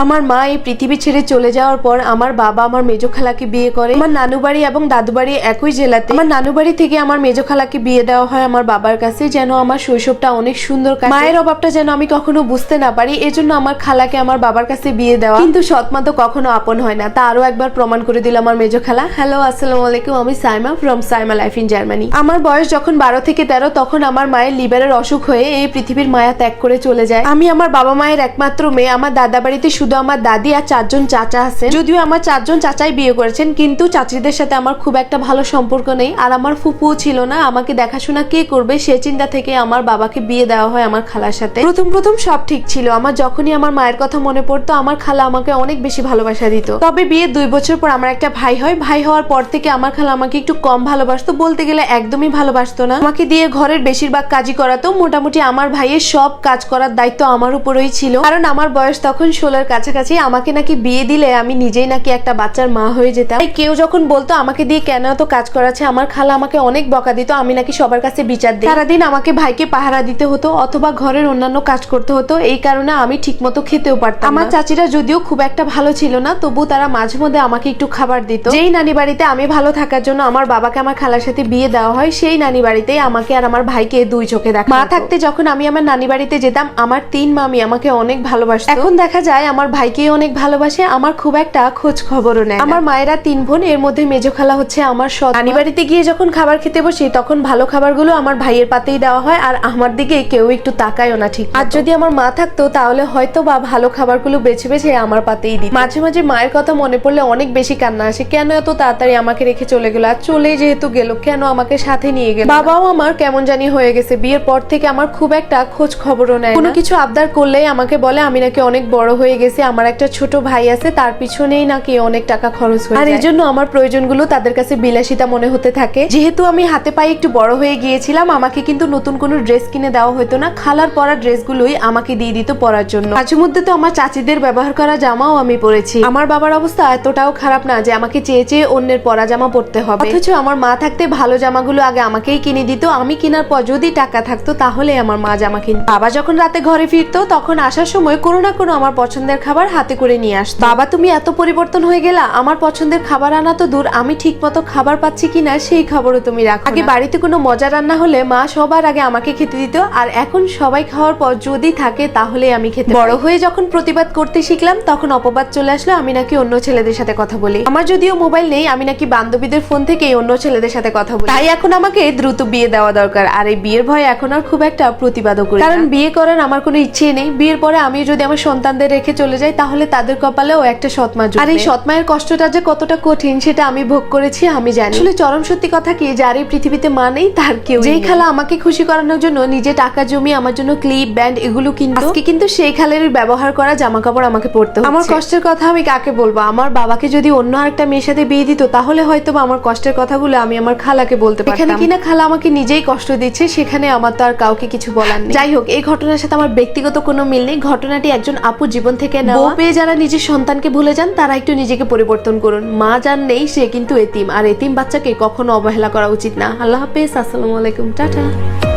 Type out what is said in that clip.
আমার মা এই পৃথিবী ছেড়ে চলে যাওয়ার পর আমার বাবা আমার মেজো খালাকে বিয়ে করে। আমার নানু বাড়ি এবং দাদু বাড়ি একই জেলাতে। আমার নানু বাড়ি থেকে আমার মেজো খালাকে বিয়ে দেওয়া হয় আমার বাবার কাছে। যেন আমার শৈশবটা অনেক সুন্দর মায়ের অভাবটা যেন আমি কখনো বুঝতে না পারি, এজন্য আমার খালাকে আমার বাবার কাছে বিয়ে দেওয়া। কিন্তু সৎমা তো কখনো আপন হয় না। তা আরও একবার প্রমাণ করে দিল আমার মেজো খালা। হ্যালো, আসসালামু আলাইকুম, আমি Saima from Saima life in Germany আমার বয়স যখন বারো থেকে তেরো, তখন আমার মায়ের লিভারের অসুখ হয়ে এই পৃথিবীর মায়া ত্যাগ করে চলে যায়। আমি আমার বাবা মায়ের একমাত্র মেয়ে। আমার দাদা বাড়িতে শুধু আমার দাদি আর চারজন চাচা আছেন। যদিও আমার চারজন চাচাই বিয়ে করেছেন, কিন্তু চাচিদের সাথে আমার খুব একটা ভালো সম্পর্ক নেই। আর আমার ফুপুও ছিল না, আমাকে দেখাশোনা কে করবে সে চিন্তা থেকে আমার বাবাকে বিয়ে দেওয়া হয় আমার খালার সাথে। প্রথম প্রথম সব ঠিক ছিল, আমার যখনই আমার মায়ের কথা মনে পড়তো, আমার খালা আমাকে অনেক বেশি ভালোবাসা দিত। তবে বিয়ের দুই বছর পর আমার একটা ভাই হয়, ভাই হওয়ার পর থেকে আমার খালা আমাকে একটু কম ভালোবাসতো, বলতে গেলে একদমই ভালোবাসতো না। আমাকে দিয়ে ঘরের বেশিরভাগ কাজই করাতো, মোটামুটি আমার ভাইয়ের সব কাজ করার দায়িত্ব আমার উপরেই ছিল। কারণ আমার বয়স তখন ষোলোর কাছাকাছি আমাকে নাকি বিয়ে দিলে আমি নিজেই নাকি একটা বাচ্চার মা হয়ে যেতাম। কেউ যখন বলতো আমাকে দিয়ে কেন এত কাজ করাচ্ছে আমার খালা আমাকে অনেক বকা দিত আমি নাকি সবার কাছে বিচার দিই। সারাদিন আমাকে ভাইকে পাহারা দিতে হতো অথবা ঘরের অন্যান্য কাজ করতে হতো এই কারণে আমি ঠিকমতো খেতেও পারতাম আমার চাচিরা যদিও খুব একটা ভালো ছিল না তবু তারা মাঝে মধ্যে আমাকে একটু খাবার দিত। যেই নানি বাড়িতে আমি ভালো থাকার জন্য আমার বাবাকে আমার খালার সাথে বিয়ে দেওয়া হয় সেই নানি বাড়িতেই আমাকে আর আমার ভাইকে দুই চোখে দেখা মা থাকতে যখন আমি আমার নানি বাড়িতে যেতাম আমার তিন মামি আমাকে অনেক ভালোবাসত। এখন দেখা যায় আমার ভাইকে অনেক ভালোবাসে, আমার খুব একটা খোঁজ খবরও নেয় আমার মায়েরা তিন বোন, এর মধ্যে মেজো খালা হচ্ছে আমার সৎ নানি বাড়িতে গিয়ে যখন খাবার খেতে বসি, তখন ভালো খাবারগুলো আমার ভাইয়ের পাতেই দেওয়া হয়, আর আমার দিকে কেউ একটু তাকায়ও না ঠিক আর যদি আমার মা থাকতো, তাহলে হয়তো বা ভালো খাবারগুলো বেছে বেছে আমার পাতেই দিত। মাঝে মাঝে মায়ের কথা মনে পড়লে অনেক বেশি কান্না আসে, কেন এত তাড়াতাড়ি আমাকে রেখে চলে গেল, আর চলে যেহেতু গেল, কেন আমাকে সাথে নিয়ে গেল? বাবাও আমার কেমন জানি হয়ে গেছে, বিয়ের পর থেকে আমার খুব একটা খোঁজ খবরও নেয় কোনো কিছু আবদার করলেই আমাকে বলে, আমি নাকি অনেক বড় হয়ে গেছি। আমার একটা ছোট ভাই আছে তার পিছনেই নাকি অনেক টাকা খরচ হয়ে আর এই জন্য আমার প্রয়োজনগুলো তাদের কাছে বিলাসিতা মনে হতে থাকে। যেহেতু আমি হাতে পায়ে একটু বড় হয়ে গিয়েছিলাম আমাকে কিন্তু নতুন কোনো ড্রেস কিনে দেওয়া হতো না। খালার পরা ড্রেসগুলোই আমাকে দিয়ে দিত পরার জন্য। মাঝে মধ্যে তো আমার চাচিদের ব্যবহার করা জামাও আমি পরেছি। আমার বাবার অবস্থা এতটাও খারাপ না যে আমাকে চেয়ে চেয়ে অন্যের পরা জামা পরতে হবে। অথচ আমার মা থাকতে ভালো জামাগুলো আগে আমাকেই কিনে দিত। আমি কেনার পর যদি টাকা থাকতো তাহলে আমার মা জামা কিনত। বাবা যখন রাতে ঘরে ফিরতো তখন আসার সময় কোনো না কোনো আমার পছন্দের খাবার হাতে করে নিয়ে আসতো। বাবা তুমি এত পরিবর্তন হয়ে গেলা। আমার পছন্দের খাবার আনা তো দূর। আমি ঠিক মতো খাবার পাচ্ছি কিনা সেই খবরও তুমি রাখো আগে বাড়িতে কোনো মজা রান্না হলে মা সবার আগে আমাকে খেতে দিত। আর এখন সবাই খাওয়ার পর যদি থাকে তাহলে আমি খেতে বড় হয়ে যখন প্রতিবাদ করতে শিখলাম তখন অপবাদ চলে আসলো। আমি নাকি অন্য ছেলেদের সাথে কথা বলি। আমার যদিও মোবাইল নেই আমি নাকি বান্ধবীদের ফোন থেকে অন্য ছেলেদের সাথে কথা বলি। তাই এখন আমাকে দ্রুত বিয়ে দেওয়া দরকার। আর এই বিয়ের ভয় এখন আর খুব একটা প্রতিবাদও করি কারণ বিয়ে করার আমার কোনো ইচ্ছে নেই। বিয়ের পরে আমি যদি আমার সন্তানদের রেখে চলে যাই তাহলে তাদের কপালেও একটা সৎমা। আর এই সৎমায়ের কষ্টটা যে কতটা কঠিন সেটা আমি ভোগ করেছি আমি জানি। আসলে চরম সত্যি কথা কি যার এই পৃথিবীতে মা নেই তার কেউ যেই খালা আমাকে খুশি করানোর জন্য নিজে টাকা জমিয়ে আমার জন্য ক্লিপ ব্যান্ড এগুলো কিন্তু আজকে কিন্তু সেই খালের ব্যবহার করা জামা কাপড় আমাকে পরতে আমার কষ্টের কথা আমি কাকে বলব? আমার বাবাকে যদি অন্য আরেকটা মেয়ের সাথে বিয়ে দিত তাহলে হয়তো বা আমার কষ্টের কথাগুলো আমি আমার খালাকে বলতে পারতাম। এখানে কিনা খালা আমাকে নিজেই কষ্ট দিচ্ছে সেখানে আমার তো আর কাউকে কিছু বলার নেই। যাই হোক এই ঘটনার সাথে আমার ব্যক্তিগত কোনো মিল নেই। ঘটনাটি একজন আপু জীবন থেকে বউ পেয়ে যারা নিজের সন্তানকে ভুলে যান, তারা একটু নিজেকে পরিবর্তন করুন। মা যার নেই, সে কিন্তু এতিম। আর এতিম বাচ্চাকে কখনো অবহেলা করা উচিত না। আল্লাহ হাফেজ, আসসালামু আলাইকুম, টাটা।